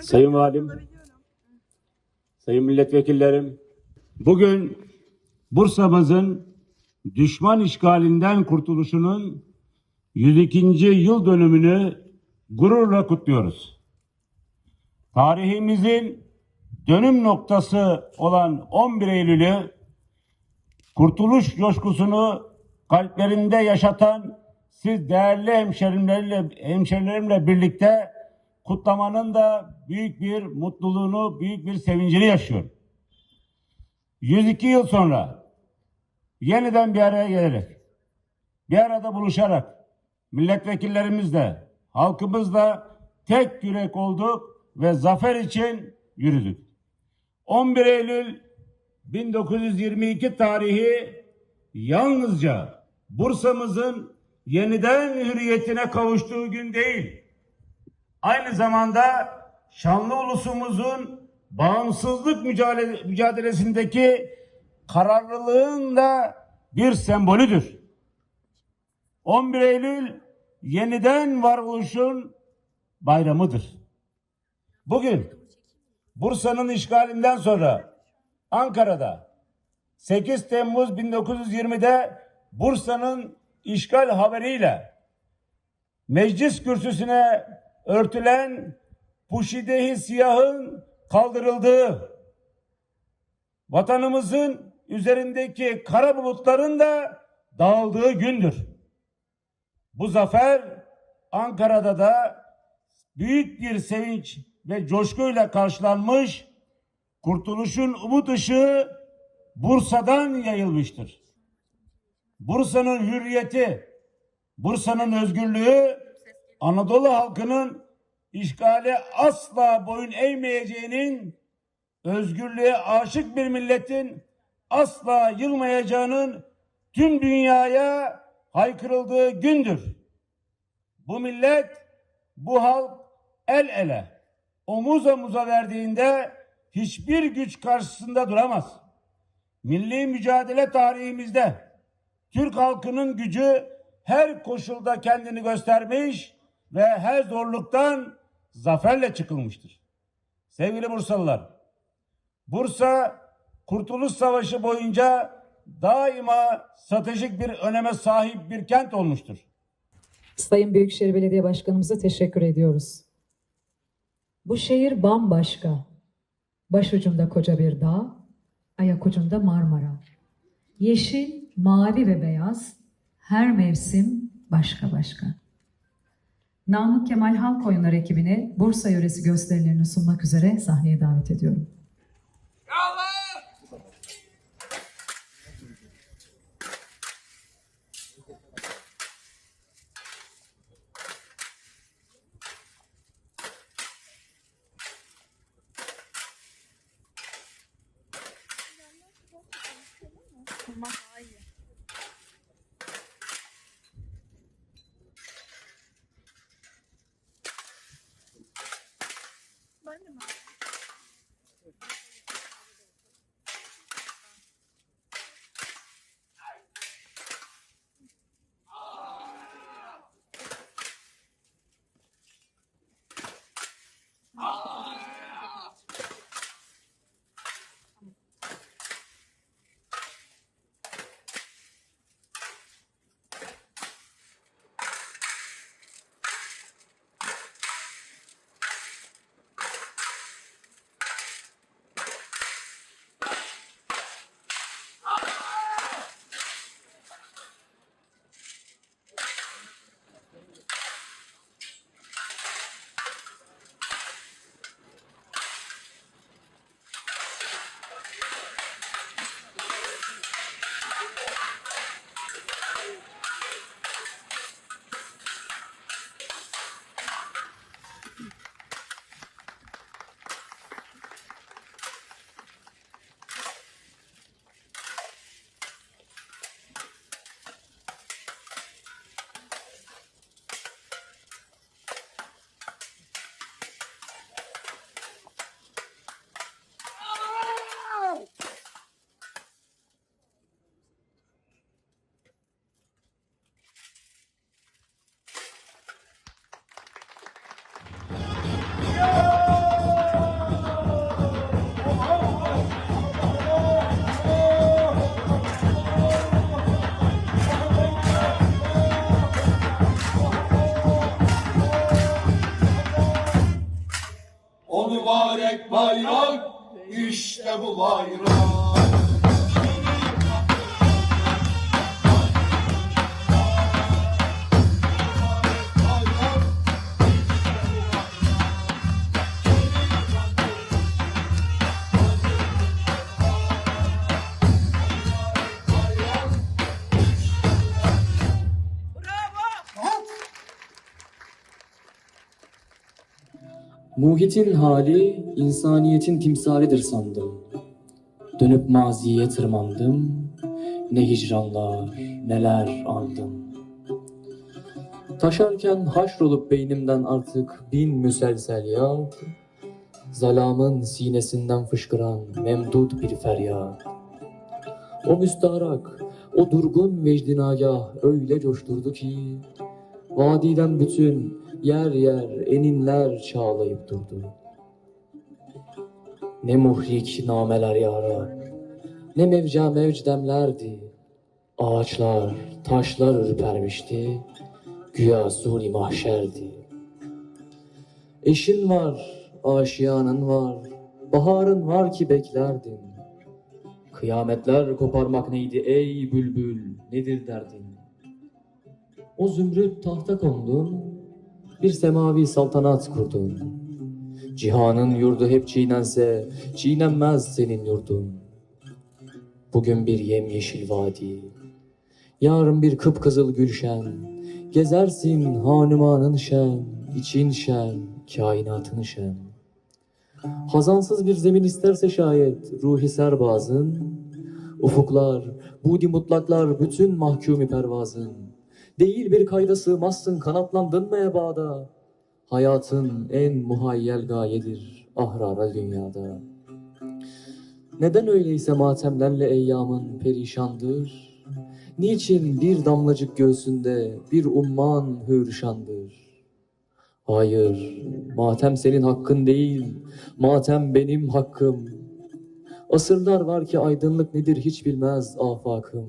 Sayın Valim, Sayın Milletvekillerim, bugün Bursa'mızın düşman işgalinden kurtuluşunun 102. yıl dönümünü gururla kutluyoruz. Tarihimizin dönüm noktası olan 11 Eylül'ü kurtuluş coşkusunu kalplerinde yaşatan siz değerli hemşerimlerle, hemşerilerimle birlikte kutlamanın da büyük bir mutluluğunu, büyük bir sevincini yaşıyorum. 102 yıl sonra yeniden bir araya gelerek, bir arada buluşarak milletvekillerimizle, halkımızla tek yürek olduk ve zafer için yürüdük. 11 Eylül 1922 tarihi yalnızca Bursa'mızın yeniden hürriyetine kavuştuğu gün değil, aynı zamanda şanlı ulusumuzun bağımsızlık mücadele, mücadelesindeki kararlılığın da bir sembolüdür. 11 Eylül yeniden varoluşun bayramıdır. Bugün Bursa'nın işgalinden sonra Ankara'da 8 Temmuz 1920'de Bursa'nın işgal haberiyle meclis kürsüsüne örtülen puşidehi siyahın kaldırıldığı, vatanımızın üzerindeki kara bulutların da dağıldığı gündür. Bu zafer Ankara'da da büyük bir sevinç ve coşkuyla karşılanmış, kurtuluşun umut ışığı Bursa'dan yayılmıştır. Bursa'nın hürriyeti, Bursa'nın özgürlüğü Anadolu halkının işgale asla boyun eğmeyeceğinin, özgürlüğe aşık bir milletin asla yılmayacağının tüm dünyaya haykırıldığı gündür. Bu millet, bu halk el ele, omuz omuza verdiğinde hiçbir güç karşısında duramaz. Milli mücadele tarihimizde Türk halkının gücü her koşulda kendini göstermiş ve her zorluktan zaferle çıkılmıştır. Sevgili Bursalılar, Bursa Kurtuluş Savaşı boyunca daima stratejik bir öneme sahip bir kent olmuştur. Sayın Büyükşehir Belediye Başkanımıza teşekkür ediyoruz. Bu şehir bambaşka. Başucunda koca bir dağ, ayak ucunda Marmara. Yeşil, mavi ve beyaz, her mevsim başka başka. Namık Kemal Halk Oyunları ekibini Bursa yöresi gösterilerini sunmak üzere sahneye davet ediyorum. Mübarek bayrak, işte bu bayrak. Muhitin hali insaniyetin timsalidir sandım. Dönüp maziye tırmandım. Ne hicranlar, neler andım. Taşarken haşrolup beynimden artık bin müselsel yad. Zalamın sinesinden fışkıran memdud bir feryat. O müstarak, o durgun vecdinagah öyle coşturdu ki Vadiden bütün yer yer eninler çağlayıp durdu. Ne muhrik nameler yarar, ne mevca mevc demlerdi. Ağaçlar, taşlar ürpermişti, güya suri mahşerdi. Eşin var, aşiyanın var, baharın var ki beklerdin. Kıyametler koparmak neydi ey bülbül, nedir derdin? O zümrüt tahta kondun, bir semavi saltanat kurdun. Cihanın yurdu hep çiğnense, çiğnenmez senin yurdun. Bugün bir yemyeşil vadi, yarın bir kıpkızıl gülşen. Gezersin hanumanın şen, için şen, kainatın şen. Hazansız bir zemin isterse şayet ruhi serbazın, ufuklar, budi mutlaklar bütün mahkumi pervazın. Değil bir kayda sığmazsın kanatlandın mı ebada? Hayatın en muhayyel gayedir ahrara dünyada. Neden öyleyse matemlerle eyyamın perişandır? Niçin bir damlacık göğsünde bir umman hürşandır? Hayır, matem senin hakkın değil, matem benim hakkım. Asırlar var ki aydınlık nedir hiç bilmez afakım.